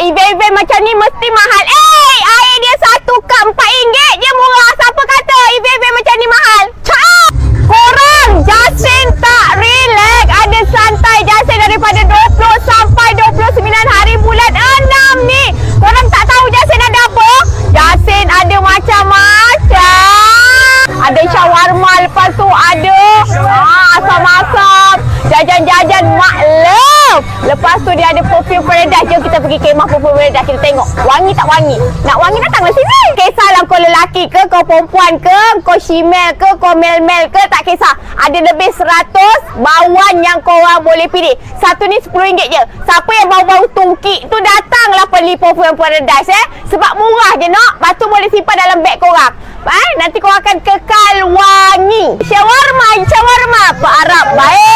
event-event macam ni mesti mahal. Eh, air dia satu kap RM4 je murah. Siapa kata event-event macam ni mahal? Cak! Korang, Jasin tak relax. Ada santai Jasin daripada 20 sampai 29 hari bulan 6 ni. Korang tak tahu Jasin ada apa? Jasin ada macam-macam. Ada shawarma lepas tu ada ah, asam-asam. Jajan-jajan mak love. Lepas tu dia ada perfume paradise. Jom kita pergi kemah perfume paradise. Kita tengok. Wangi tak wangi? Nak wangi datanglah sini. Kisahlah kau lelaki ke, kau perempuan ke, kau shemale ke, kau mel-mel ke, tak kisah. Ada lebih 100 bawan yang kau orang boleh pilih. Satu ni RM10 je. Siapa yang bau-bau tungki tu datanglah beli perfume paradise eh. Sebab murah je nak. Lepas tu boleh simpan dalam beg korang. Eh, nanti kau akan kekal wangi. Shawarma, shawarma. Pak Arab baik.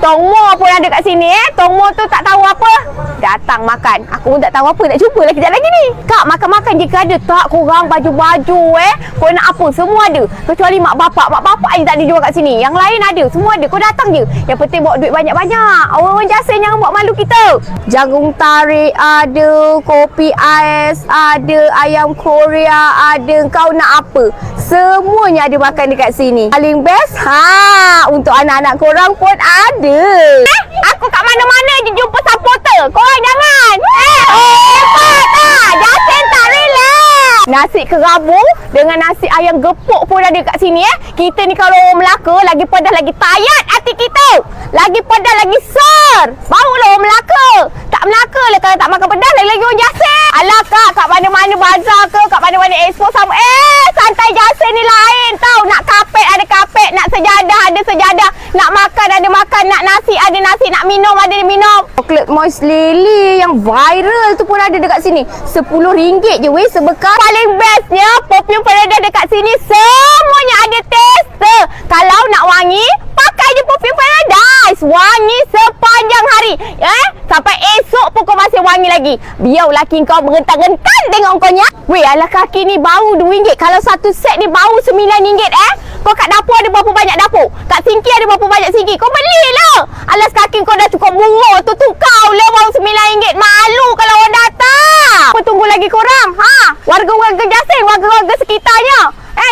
Tongmo pun ada kat sini eh. Tongmo tu tak tahu apa. Datang makan. Aku pun tak tahu apa. Nak cubalah kejap lagi ni. Kak, makan-makan jika ada tak korang baju-baju eh. Kau nak apa? Semua ada. Kecuali mak bapak. Mak bapak je tak ada jual kat sini. Yang lain ada. Semua ada. Kau datang je. Yang penting bawa duit banyak-banyak. Orang-orang jasa jangan buat malu kita. Jagung tarik ada. Kopi ais ada. Ayam Korea ada. Kau nak apa? Semuanya ada makan dekat sini. Paling best, ha, untuk anak-anak korang pun ada. Eh, aku kat mana-mana je jumpa supporter. Korang jangan. Eh, hebat tak? Jasin tak relax. Nasi kerabu dengan nasi ayam gepuk pun ada kat sini eh. Kita ni kalau orang Melaka lagi pedas lagi tayat hati kita. Lagi pedas lagi ser. Barulah orang Melaka. Tak Melaka lah kalau tak makan pedas lagi-lagi orang Jasin. Alah kak, mana-mana bazar ke, kat mana-mana expo sama. Eh, santai Jasin ni lain tau. Nak kapet ada kapet, nak sejadah ada sejadah. Nak makan ada makan, nak nasi ada nasi, nak minum ada minum. Coklat moist lily yang viral tu pun ada dekat sini. RM10 je weh sebekal. Paling bestnya perfume paradise dekat sini semuanya ada tester. Kalau nak wangi, pakai je perfume paradise. Wangi sepanjang hari. Eh, sampai esok pun kau masih wangi lagi. Biar laki kau merentan-rentan tengok kau nya. Weh, alah kaki ni bau RM2. Kalau satu set ni bau RM9 eh. Kau kat dapur ada berapa banyak dapur? Kat sinki ada berapa banyak sinki? Kau belilah. Alas kaki kau dah cukup buruk tu tu kau lah bau RM9. Malu kalau orang datang. Apa tunggu lagi korang? Ha? Warga-warga Jasin, warga-warga sekitarnya.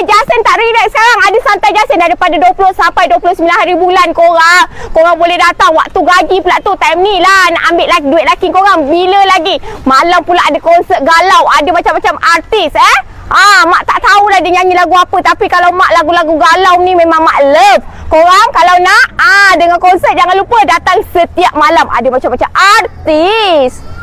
Jasin tak relax sekarang. Ada santai Jasin daripada 20 sampai 29 hari bulan korang. Korang boleh datang waktu gaji pula tu. Time ni lah nak ambil lagi duit laki korang. Bila lagi? Malam pula ada konsert galau. Ada macam-macam artis eh. Ah, mak tak tahulah dia nyanyi lagu apa tapi kalau mak lagu-lagu galau ni memang mak love. Korang kalau nak ah dengan konsert jangan lupa datang setiap malam ada macam-macam artis.